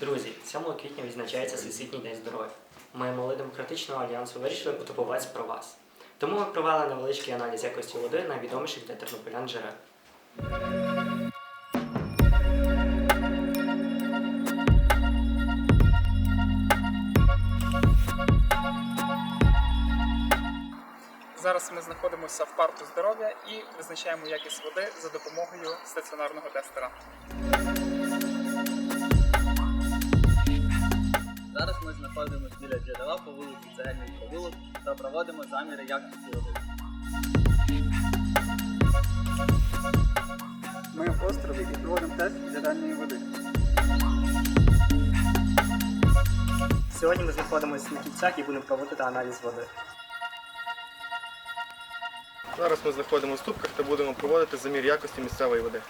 Друзі, 7 квітня відзначається Всесвітній день здоров'я. Ми, молоді демократичного альянсу, вирішили потурбуватися про вас. Тому ми провели невеличкий аналіз якості води найвідоміших для тернополян джерел. Зараз ми знаходимося в парку здоров'я і визначаємо якість води за допомогою стаціонарного тестера. Зараз ми знаходимося біля джерела по вулиці Цегельний провулок та проводимо заміри якості води. Ми в острові і проводимо тест джерельної води. Сьогодні ми знаходимося на кільцях і будемо проводити аналіз води. Зараз ми знаходимося в ступках та будемо проводити замір якості місцевої води.